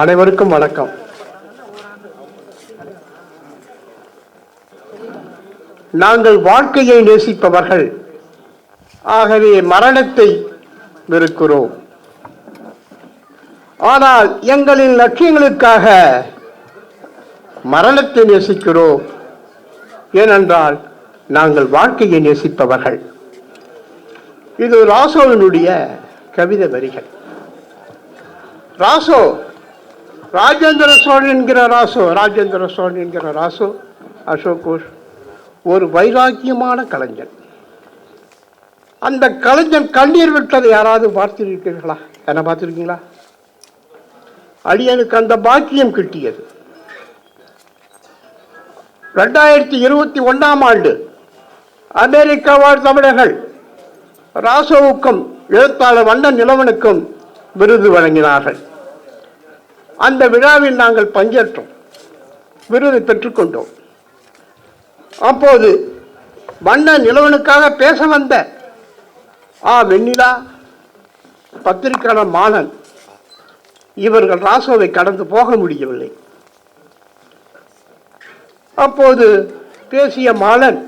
அனைவருக்கும் வணக்கம். நாங்கள் வாழ்க்கையை நேசிப்பவர்கள். ஆகவே மரணத்தை வெறுக்கிறோம். ஆனால் எங்களின் லட்சியங்களுக்காக மரணத்தை நேசிக்கிறோம். ஏனென்றால் நாங்கள் வாழ்க்கையை நேசிப்பவர்கள். இது ராசோவினுடைய கவிதை வரிகள். ராசோ ராஜேந்திர சோழன் என்கிற ராசோ ராஜேந்திர சோழன் என்கிற ராசோ அசோக் கோஷ் ஒரு வைராக்கியமான கலைஞன். அந்த கலைஞன் கண்ணீர் விட்டதை யாராவது பார்த்திருக்கிறீர்களா என்ன பார்த்துருக்கீங்களா? அடியனுக்கு அந்த பாக்கியம் கிட்டியது. ரெண்டாயிரத்தி இருபத்தி ஒன்றாம் ஆண்டு அமெரிக்கா வாழ் தமிழர்கள் ராசோவுக்கும் எழுத்தாளர் வண்ண நிலவனுக்கும் விருது வழங்கினார்கள். அந்த விழாவில் நாங்கள் பங்கேற்றோம். விருது பெற்றுக்கொண்டோம் அப்போது வண்ண நிலவனுக்காக பேச வந்த ஆ வெண்ணிலா பத்திரிகையாளர் மாணன் இவர்கள் ராசோவை கடந்து போக முடியவில்லை. அப்போது பேசிய மாலன்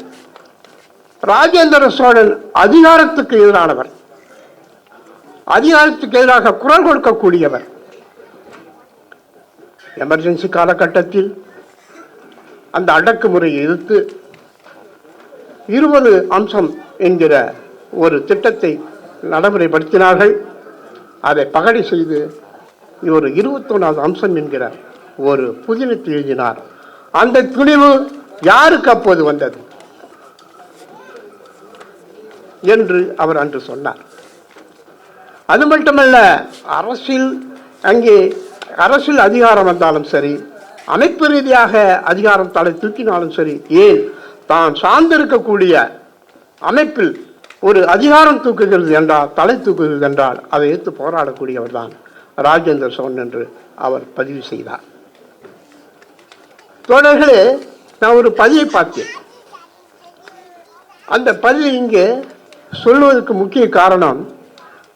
ராஜேந்திர சோழன் அதிகாரத்துக்கு எதிரானவர். அதிகாரத்துக்கு எதிராக குரல் கொடுக்கக்கூடியவர். எமர்ஜென்சி காலகட்டத்தில் அந்த அடக்குமுறையை எதிர்த்து இருபது அம்சம் என்கிற ஒரு திட்டத்தை நடைமுறைப்படுத்தினார்கள். அதை பகடை செய்து ஒரு இருபத்தொன்னாவது அம்சம் என்கிற ஒரு புதினத்தை எழுதினார். அந்த துணிவு யாருக்கு அப்போது வந்தது? என்று அவர் அன்று சொன்னார். அது மட்டுமல்ல அரசில் அங்கே அரசில் அதிகாரம் வந்தாலும் சரி அமைப்பு ரீதியாக அதிகாரம் தலை தூக்கினாலும் சரி ஏன் தான் சார்ந்திருக்கக்கூடிய அமைப்பில் ஒரு அதிகாரம் தூக்குகிறது என்றால் தலை தூக்குகிறது என்றால் அதை எடுத்து போராடக்கூடியவர் தான் ராஜேந்திர சோழன் என்று அவர் பதிவு செய்தார். தோழர்களே நான் ஒரு பதிவை பார்த்தேன். அந்த பதிவு இங்கே சொல்வதற்கு முக்கிய காரணம்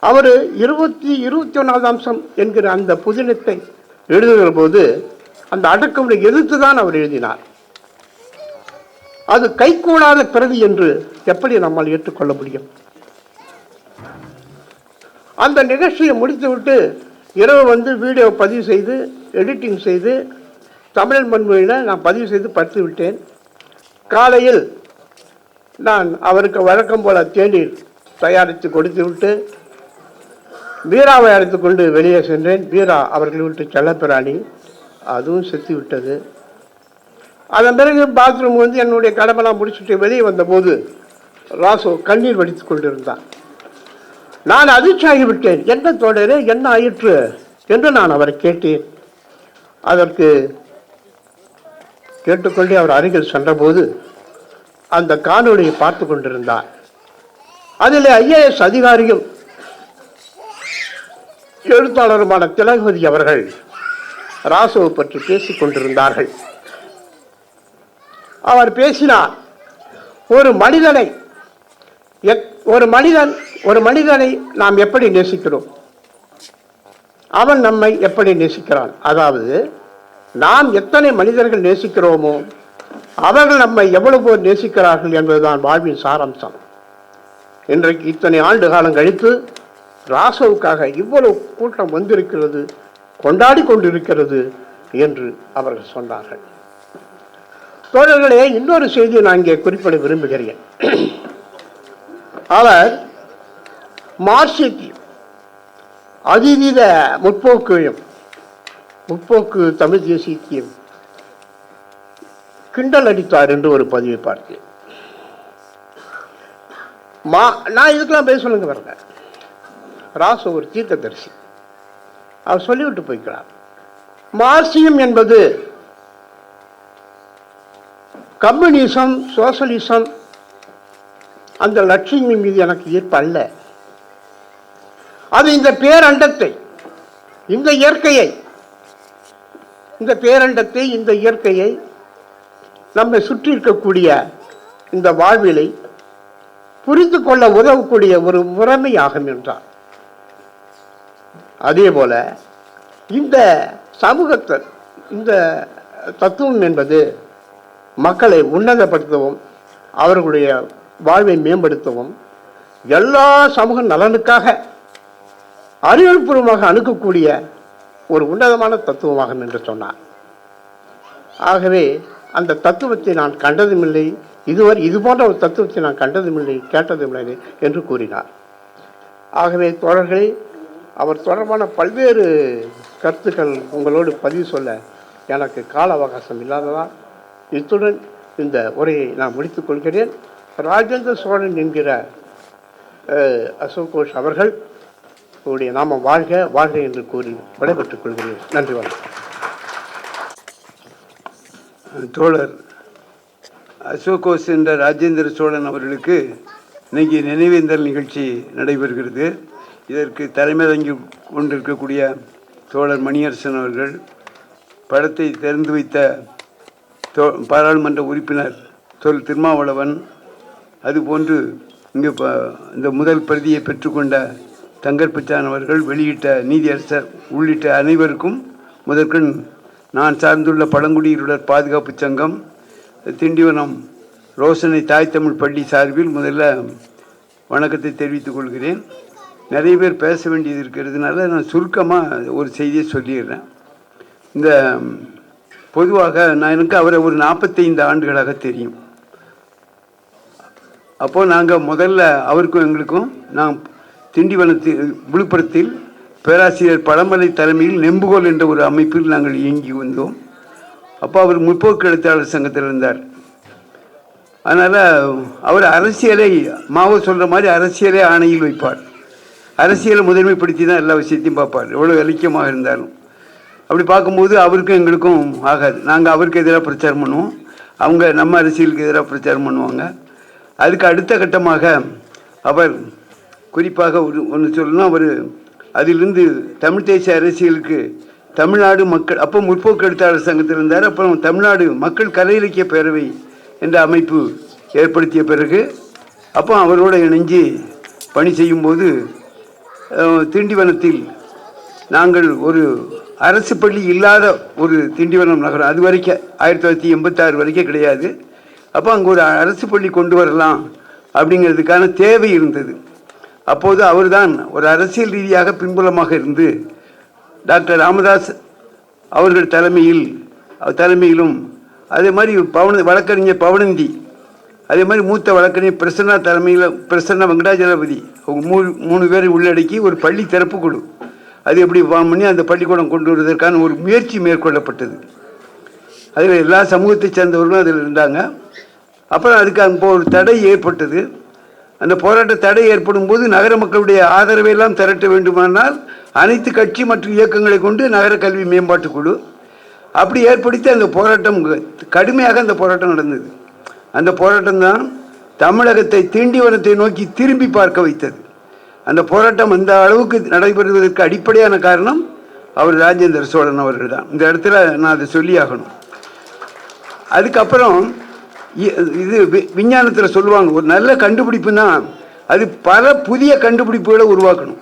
அவர் இருபத்தி இருபத்தி ஒன்றாவது அம்சம் என்கிற அந்த புதினத்தை எழுதுகிற போது அந்த அடக்கமுறை எதிர்த்து தான் அவர் எழுதினார். அது கைகூடாத பிரதி என்று எப்படி நம்மால் ஏற்றுக்கொள்ள முடியும்? அந்த நிகழ்ச்சியை முடித்துவிட்டு இரவு வந்து வீடியோ பதிவு செய்து எடிட்டிங் செய்து தமிழ் மண்மொழியில் நான் பதிவு செய்து படித்து விட்டேன். காலையில் நான் அவருக்கு வழக்கம் போல தேநீர் தயாரித்து கொடுத்து விட்டு பீராவை அழைத்துக்கொண்டு வெளியே சென்றேன். பீரா அவர்களை விட்டு செல்லப்பிராணி அதுவும் செத்து விட்டது. அதன் பிறகு பாத்ரூம் வந்து என்னுடைய கடமைலாம் முடிச்சுட்டு வெளியே வந்தபோது ராசு கண்ணீர் வடித்துக் கொண்டிருந்தான். நான் அதிர்ச்சியாகி விட்டேன். என்ன தொடரே என்ன ஆயிற்று என்று நான் அவரை கேட்டேன். அதற்கு கேட்டுக்கொண்டே அவர் அருகில் சென்றபோது அந்த காணொளியை பார்த்து கொண்டிருந்தார். அதில் ஐஏஎஸ் அதிகாரியும் எழுத்தாளருமான திலகவதி அவர்கள் ராசுவை பற்றி பேசிக் கொண்டிருந்தார்கள். அவர் பேசினார் ஒரு மனிதனை எத்- ஒரு மனிதன் ஒரு மனிதனை நாம் எப்படி நேசிக்கிறோம்? அவன் நம்மை எப்படி நேசிக்கிறான்? அதாவது நாம் எத்தனை மனிதர்கள் நேசிக்கிறோமோ அவர்கள் நம்மை எவ்வளவு நேசிக்கிறார்கள் என்பதுதான் வாழ்வின் சாராம்சம். இன்றைக்கு இத்தனை ஆண்டு காலம் கழித்து ராசவுக்காக இவ்வளவு கூட்டம் வந்திருக்கிறது கொண்டாடி கொண்டிருக்கிறது என்று அவர்கள் சொன்னார்கள். தோழர்களே இன்னொரு செய்தியை நான் இங்கே குறிப்பிட விரும்புகிறேன். அவர் மார்க்சியத்தையும் அதிவித முற்போக்கையும் முற்போக்கு தமிழ் தேசியத்தையும் கிண்டல் அடித்தார் என்று ஒரு பதிவை பார்த்தேன். மா நான் இதுக்கெல்லாம் பேச சொல்லுங்க பாருங்க ராசு ஒரு தீர்க்கதரிசி. அவர் சொல்லிவிட்டு போய்க்கிறார். மார்சியம் என்பது கம்யூனிசம் சோசலிசம் அந்த லட்சியங்கள் மீது எனக்கு ஈர்ப்பு அல்ல. அது இந்த பேரண்டத்தை இந்த இயற்கையை இந்த பேரண்டத்தை இந்த இயற்கையை நம்மை சுற்றி இருக்கக்கூடிய இந்த வாழ்விலை புரிந்து கொள்ள உதவக்கூடிய ஒரு முறைமையாகும் என்றார். அதே போல் இந்த சமூகத்தை இந்த தத்துவம் என்பது மக்களை உன்னதப்படுத்தவும் அவர்களுடைய வாழ்வை மேம்படுத்தவும் எல்லா சமூக நலனுக்காக அறிவுபூர்வமாக அணுகக்கூடிய ஒரு உன்னதமான தத்துவமாகும் என்று சொன்னார். ஆகவே அந்த தத்துவத்தை நான் கண்டதுமில்லை இதுவரை இது போன்ற ஒரு தத்துவத்தை நான் கண்டதுமில்லை கேட்டதுமில்லை என்று கூறினார். ஆகவே தோழர்களே அவர் தொடர்பான பல்வேறு கருத்துக்கள் உங்களோடு பதிவு சொல்ல எனக்கு கால அவகாசம் இல்லாததால் இத்துடன் இந்த உரையை நான் முடித்துக் கொள்கிறேன். ராஜேந்திர சோழன் என்கிற அசோகோஷ் அசோக் கோஷ் அவர்கள் உங்களுடைய நாம வாழ்க வாழ்க என்று கூறி விடைபெற்றுக் கொள்கிறேன். நன்றி வணக்கம். தோழர் அசோகோஸ் என்ற ராஜேந்திர சோழன் அவர்களுக்கு இன்னைக்கு நினைவேந்தல் நிகழ்ச்சி நடைபெறுகிறது. இதற்கு தலைமை தங்கி கொண்டிருக்கக்கூடிய தோழர் மணியரசன் அவர்கள் படத்தை திறந்து வைத்த தோ பாராளுமன்ற உறுப்பினர் தொல் திருமாவளவன் அதுபோன்று இங்கு இந்த முதல் பிரதியை பெற்றுக்கொண்ட தங்கர்பிச்சான் அவர்கள் வெளியிட்ட நீதியரசர் உள்ளிட்ட அனைவருக்கும் முதற்கண் நான் சார்ந்துள்ள பழங்குடியினர் பாதுகாப்பு சங்கம் திண்டிவனம் ரோசனை தாய் தமிழ் பள்ளி சார்பில் முதல்ல வணக்கத்தை தெரிவித்துக் கொள்கிறேன். நிறைய பேர் பேச வேண்டியது இருக்கிறதுனால நான் சுருக்கமாக ஒரு செய்தியை சொல்லிடுறேன். இந்த பொதுவாக நான் எனக்கு அவரை ஒரு நாற்பத்தைந்து ஆண்டுகளாக தெரியும். அப்போது நாங்கள் முதல்ல அவருக்கும் எங்களுக்கும் நான் திண்டிவனத்தில் விழுப்புரத்தில் பேராசிரியர் பழமலை தலைமையில் நெம்புகோல் என்ற ஒரு அமைப்பில் நாங்கள் இயங்கி வந்தோம். அப்போ அவர் முற்போக்கு எழுத்தாளர் சங்கத்தில் இருந்தார். அதனால் அவர் அரசியலை மாவோ சொல்கிற மாதிரி அரசியலை ஆணையில் வைப்பார். அரசியலை முதன்மைப்படுத்தி தான் எல்லா விஷயத்தையும் பார்ப்பார். எவ்வளோ இலக்கியமாக இருந்தாலும். அப்படி பார்க்கும்போது அவருக்கும் எங்களுக்கும் ஆகாது. நாங்கள் அவருக்கு எதிராக பிரச்சாரம் பண்ணுவோம். அவங்க நம்ம அரசியலுக்கு எதிராக பிரச்சாரம் பண்ணுவாங்க. அதுக்கு அடுத்த கட்டமாக அவர் குறிப்பாக ஒரு ஒன்று சொல்லணும் அவர் அதிலிருந்து தமிழ் தேசிய அரசியலுக்கு தமிழ்நாடு மக்கள் அப்போ முற்போக்கு எழுத்தாளர் சங்கத்தில் இருந்தார். அப்புறம் தமிழ்நாடு மக்கள் கலை இலக்கிய பேரவை என்ற அமைப்பு ஏற்படுத்திய பிறகு அப்போ அவரோட இணைஞ்சு பணி செய்யும்போது திண்டிவனத்தில் நாங்கள் ஒரு அரசு பள்ளி இல்லாத ஒரு திண்டிவனம் நகரம். அது வரைக்கும் ஆயிரத்தி தொள்ளாயிரத்தி எண்பத்தாறு வரைக்கும் கிடையாது. அப்போ அங்கே ஒரு அரசு பள்ளி கொண்டு வரலாம் அப்படிங்கிறதுக்கான தேவை இருந்தது. அப்போது அவர்தான் ஒரு அரசியல் ரீதியாக பின்புலமாக இருந்து டாக்டர் ராமதாஸ் அவர்கள் தலைமையில் தலைமையிலும் அதே மாதிரி பவன வழக்கறிஞர் பவனந்தி அதே மாதிரி மூத்த வழக்கறிஞர் பிரசன்னா தலைமையில் பிரசன்னா வெங்கடாஜலபதி அவங்க மூணு மூணு பேரை உள்ளடக்கி ஒரு பள்ளி திறப்பு குழு. அது எப்படி ஃபார்ம் பண்ணி அந்த பள்ளிக்கூடம் கொண்டு வருவதற்கான ஒரு முயற்சி மேற்கொள்ளப்பட்டது. அதில் எல்லா சமூகத்தை சேர்ந்தவர்களும் அதில் இருந்தாங்க. அப்புறம் அதுக்கு அங்கே ஒரு தடை ஏற்பட்டது. அந்த போராட்ட தடை ஏற்படும் போது நகர மக்களுடைய ஆதரவை எல்லாம் திரட்ட வேண்டுமானால் அனைத்து கட்சி மற்றும் இயக்கங்களை கொண்டு நகர கல்வி மேம்பாட்டு குழு. அப்படி ஏற்படுத்தி அந்த போராட்டம் கடுமையாக அந்த போராட்டம் நடந்தது. அந்த போராட்டம் தான் தமிழகத்தை தீண்டிவனத்தை நோக்கி திரும்பி பார்க்க வைத்தது. அந்த போராட்டம் அந்த அளவுக்கு நடைபெறுவதற்கு அடிப்படையான காரணம் அவர் ராஜேந்திர சோழன் அவர்கள் தான். இந்த இடத்துல நான் அதை சொல்லியாகணும் அதுக்கப்புறம் இ- இது வி- விஞ்ஞானத்தில் சொல்லுவாங்க ஒரு நல்ல கண்டுபிடிப்புனா அது பல புதிய கண்டுபிடிப்புகளை உருவாக்கணும்.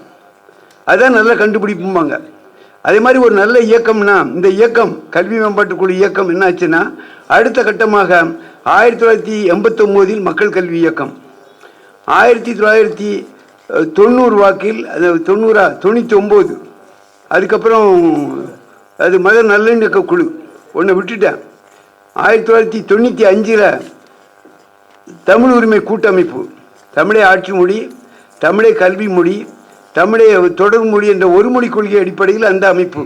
அதுதான் நல்ல கண்டுபிடிப்பும்பாங்க. அதே மாதிரி ஒரு நல்ல இயக்கம்னா இந்த இயக்கம் கல்வி மேம்பாட்டுக்குழு இயக்கம் என்ன ஆச்சுன்னா அடுத்த கட்டமாக ஆயிரத்தி தொள்ளாயிரத்தி எண்பத்தொம்போதில் மக்கள் கல்வி இயக்கம். ஆயிரத்தி தொள்ளாயிரத்தி தொண்ணூறு வாக்கில் அது தொண்ணூறா தொண்ணூற்றி ஒம்பது அதுக்கப்புறம் அது மத நல்லிணக்க குழு. ஒன்றை விட்டுட்டேன். ஆயிரத்தி தொள்ளாயிரத்தி தொண்ணூற்றி அஞ்சில் தமிழ் உரிமை கூட்டமைப்பு. தமிழை ஆட்சி மொழி தமிழை கல்வி மொழி தமிழை தொடர் மொழி என்ற ஒரு மொழி கொள்கை அடிப்படையில் அந்த அமைப்பு.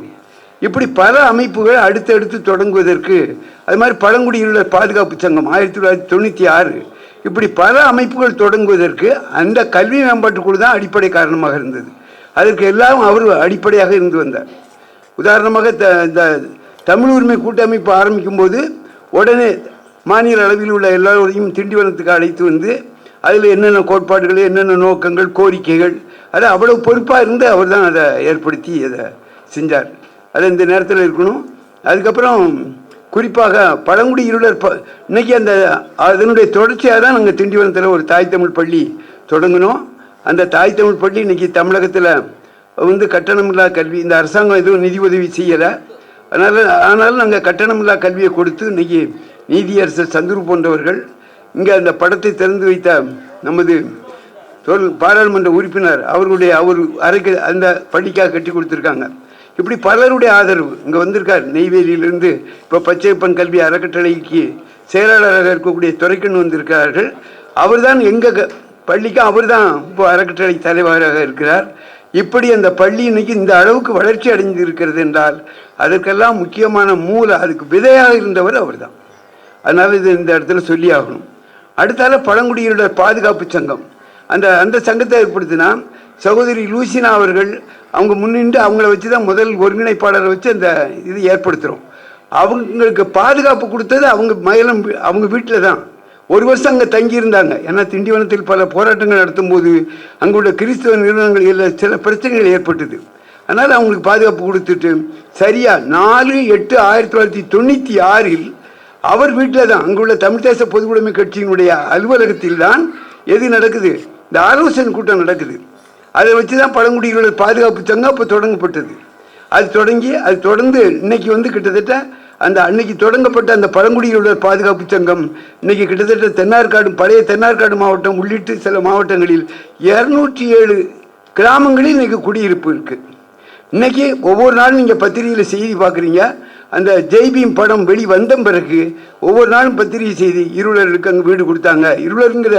இப்படி பல அமைப்புகள் அடுத்தடுத்து தொடங்குவதற்கு அது மாதிரி பழங்குடியினர் பாதுகாப்பு சங்கம் ஆயிரத்தி தொள்ளாயிரத்தி தொண்ணூற்றி ஆறு இப்படி பல அமைப்புகள் தொடங்குவதற்கு அந்த கல்வி மேம்பாட்டு குழு தான் அடிப்படை காரணமாக இருந்தது. அதற்கு எல்லாம் அவர் அடிப்படையாக இருந்து வந்தார். உதாரணமாக த இந்த தமிழ் உரிமை கூட்டமைப்பு ஆரம்பிக்கும் போது உடனே மாநில அளவில் உள்ள எல்லோரையும் திண்டிவனத்துக்கு அழைத்து வந்து அதில் என்னென்ன கோட்பாடுகள் என்னென்ன நோக்கங்கள் கோரிக்கைகள் அதை அவ்வளவு பொறுப்பாக இருந்து அவர் தான் அதை ஏற்படுத்தி அதை செஞ்சார். அது இந்த நேரத்தில் இருக்கணும். அதுக்கப்புறம் குறிப்பாக பழங்குடி இருளர் ப இன்றைக்கி அந்த அதனுடைய தொடர்ச்சியாக தான் நாங்கள் திண்டிவனத்தில் ஒரு தாய் தமிழ் பள்ளி தொடங்கினோம் அந்த தாய் தமிழ் பள்ளி இன்றைக்கி தமிழகத்தில் வந்து கட்டணமில்லா கல்வி இந்த அரசாங்கம் எதுவும் நிதி உதவி செய்யலை. அதனால் ஆனாலும் நாங்கள் கட்டணமில்லா கல்வியை கொடுத்து இன்றைக்கி நீதியரசர் சந்துரு போன்றவர்கள் இங்கே அந்த படத்தை திறந்து வைத்த நமது தொல் பாராளுமன்ற உறுப்பினர் அவர்களுடைய அவர் அறைக்கு அந்த பள்ளிக்காக கட்டி கொடுத்துருக்காங்க. இப்படி பலருடைய ஆதரவு. இங்கே வந்திருக்கார் நெய்வேலியிலிருந்து இப்போ பச்சையப்பன் கல்வி அறக்கட்டளைக்கு செயலாளராக இருக்கக்கூடிய துறைக்கண் வந்திருக்கிறார்கள். அவர் தான் எங்கள் பள்ளிக்கும் அவர் தான் இப்போ அறக்கட்டளை தலைவராக இருக்கிறார். இப்படி அந்த பள்ளி இன்னைக்கு இந்த அளவுக்கு வளர்ச்சி அடைந்திருக்கிறது என்றால் அதற்கெல்லாம் முக்கியமான மூல அதுக்கு விதையாக இருந்தவர் அவர்தான். அதனால இது இந்த இடத்துல சொல்லி ஆகணும். அடுத்தால பழங்குடியினோட பாதுகாப்பு சங்கம். அந்த அந்த சங்கத்தை ஏற்படுத்தினா சகோதரி லூசினா அவர்கள் அவங்க முன்னின்று அவங்கள வச்சு தான் முதல் ஒருங்கிணைப்பாளரை வச்சு அந்த இது ஏற்படுத்துகிறோம் அவங்களுக்கு பாதுகாப்பு கொடுத்தது அவங்க மயிலம் அவங்க வீட்டில் தான் ஒரு வருஷம் அங்கே தங்கியிருந்தாங்க. ஏன்னா திண்டிவனத்தில் பல போராட்டங்கள் நடத்தும்போது அங்கே உள்ள கிறிஸ்தவ நிறுவனங்களில் சில பிரச்சனைகள் ஏற்பட்டது. அதனால் அவங்களுக்கு பாதுகாப்பு கொடுத்துட்டு சரியாக நாலு எட்டு ஆயிரத்தி தொள்ளாயிரத்தி தொண்ணூற்றி ஆறில் அவர் வீட்டில் தான் அங்குள்ள தமிழ் தேச பொதுவுடைமை கட்சியினுடைய அலுவலகத்தில் தான் எது நடக்குது? இந்த ஆலோசனை கூட்டம் நடக்குது. அதை வச்சு தான் பழங்குடிகளோட பாதுகாப்பு சங்கம் அப்போ தொடங்கப்பட்டது. அது தொடங்கி அது தொடர்ந்து இன்னைக்கு வந்து கிட்டத்தட்ட அந்த அன்னைக்கு தொடங்கப்பட்ட அந்த பழங்குடிகளோட பாதுகாப்பு சங்கம் இன்னைக்கு கிட்டத்தட்ட தென்னார்காடு பழைய தென்னார்காடு மாவட்டம் உள்ளிட்டு சில மாவட்டங்களில் இரநூற்றி ஏழு கிராமங்களில் இன்னைக்கு குடியிருப்பு இருக்குது இன்னைக்கு ஒவ்வொரு நாளும் நீங்கள் பத்திரிகையில் செய்தி பார்க்குறீங்க அந்த ஜெய்பீம் படம் வெளி வந்த பிறகு ஒவ்வொரு நாளும் பத்திரிகை செய்தி இருளருக்கு அங்கே வீடு கொடுத்தாங்க. இருளருங்கிற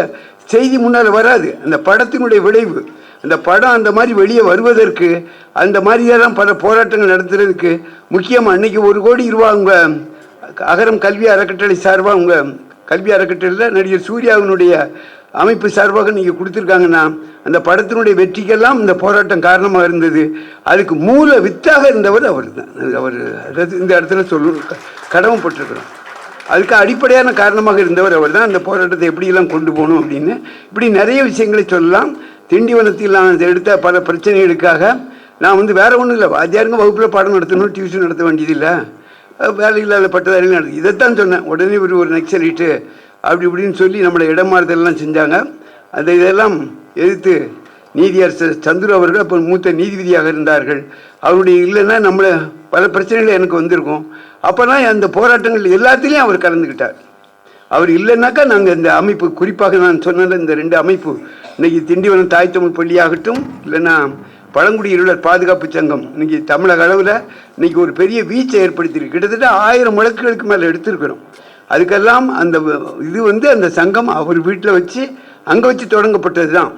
செய்தி முன்னால் வராது. அந்த படத்தினுடைய விளைவு அந்த படம் அந்த மாதிரி வெளியே வருவதற்கு அந்த மாதிரியெல்லாம் பல போராட்டங்கள் நடத்துறதுக்கு முக்கியமாக அன்னைக்கு ஒரு கோடி ரூபா அவங்க அகரம் கல்வி அறக்கட்டளை சார்பாக அவங்க கல்வி அறக்கட்டளையில் நடிகர் சூர்யாவினுடைய அமைப்பு சார்பாக நீங்கள் கொடுத்துருக்காங்கன்னா அந்த படத்தினுடைய வெற்றிக்கெல்லாம் இந்த போராட்டம் காரணமாக இருந்தது. அதுக்கு மூல வித்தாக இருந்தவர் அவர் தான் அவர் இந்த இடத்துல சொல்லு கடமைப்பட்டிருக்கிறோம் அதுக்கு அடிப்படையான காரணமாக இருந்தவர் அவர் தான் அந்த போராட்டத்தை எப்படியெல்லாம் கொண்டு போகணும் அப்படின்னு இப்படி நிறைய விஷயங்களை சொல்லலாம். திண்டிவனத்தில் நான் எடுத்த பல பிரச்சனைகளுக்காக நான் வந்து வேறு ஒன்றும் இல்லை. வாத்தியாருங்க வகுப்பில் பாடம் நடத்தணும் டியூஷன் நடத்த வேண்டியதில்லை. வேலை இல்லாத பட்டதாரிகள் நடத்து இதைத்தான் சொன்னேன். உடனே ஒரு ஒரு நக்சலிட்டு அப்படி இப்படின்னு சொல்லி நம்மளை இடமாறுதல்லாம் செஞ்சாங்க. அந்த இதெல்லாம் எதிர்த்து நீதியரசர் சந்துரு அவர்கள் அப்போ மூத்த நீதிபதியாக இருந்தார்கள். அவருடைய இல்லைன்னா நம்மளை பல பிரச்சனைகள் எனக்கு வந்திருக்கும். அப்போலாம் அந்த போராட்டங்கள் எல்லாத்துலேயும் அவர் கலந்துக்கிட்டார் அவர் இல்லைன்னாக்கா நாங்கள் இந்த அமைப்பு குறிப்பாக நான் சொன்ன இந்த ரெண்டு அமைப்பு இன்னைக்கு திண்டிவனம் தாய் தமிழ் பள்ளியாகட்டும் இல்லைன்னா பழங்குடி இருளர் பாதுகாப்பு சங்கம் இன்னைக்கு தமிழக அளவில் இன்னைக்கு ஒரு பெரிய வீச்சை ஏற்படுத்தியிருக்கு. கிட்டத்தட்ட ஆயிரம் வழக்குகளுக்கு மேலே எடுத்திருக்கிறோம். அதுக்கெல்லாம் அந்த இது வந்து அந்த சங்கம் அவர் வீட்டில் வச்சு அங்கே வச்சு தொடங்கப்பட்டது தான்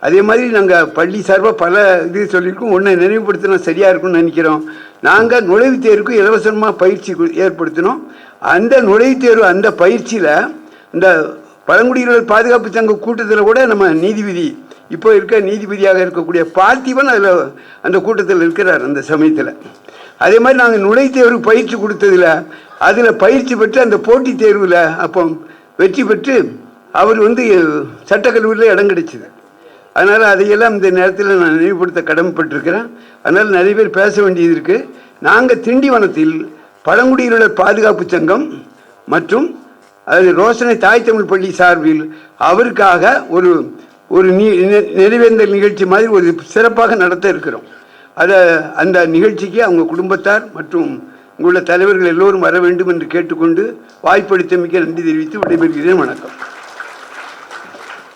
அதே மாதிரி நாங்கள் பள்ளி சார்பாக பல இது சொல்லியிருக்கோம். ஒன்றை நினைவுபடுத்தினா சரியாக இருக்கும்னு நினைக்கிறோம். நாங்கள் நுழைவுத் தேர்வுக்கு இலவசமாக பயிற்சி ஏற்படுத்தினோம். அந்த நுழைவுத் தேர்வு அந்த பயிற்சியில் இந்த பழங்குடியினர் பாதுகாப்பு சங்க கூட்டத்தில் கூட நம்ம நீதிபதி இப்போ இருக்க நீதிபதியாக இருக்கக்கூடிய பார்த்திபன் அதில் அந்த கூட்டத்தில் இருக்கிறார் அந்த சமயத்தில். அதே மாதிரி நாங்கள் நுழைத்தேர்வு பயிற்சி கொடுத்ததில் அதில் பயிற்சி பெற்று அந்த போட்டித் தேர்வில் அப்போ வெற்றி பெற்று அவர் வந்து சட்டக்கல்லூரியில் இடம் கிடைச்சிது. அதனால் அதையெல்லாம் இந்த நேரத்தில் நான் நினைவுபடுத்த கடமைப்பட்டிருக்கிறேன். அதனால் நிறைய பேர் பேச வேண்டியது இருக்குது நாங்கள் திண்டிவனத்தில் பழங்குடியினர் பாதுகாப்பு சங்கம் மற்றும் அதாவது ரோஷனை தாய் தமிழ் பள்ளி சார்பில் அவருக்காக ஒரு ஒரு நீ நினைவேந்தல் நிகழ்ச்சி மாதிரி ஒரு சிறப்பாக நடத்த இருக்கிறோம். அதை அந்த நிகழ்ச்சிக்கு அவங்க குடும்பத்தார் மற்றும் உங்களுடைய தலைவர்கள் எல்லோரும் வர வேண்டும் என்று கேட்டுக்கொண்டு வாய்ப்பளித்தமைக்கு நன்றி தெரிவித்து விடைபெறுகிறேன். வணக்கம்.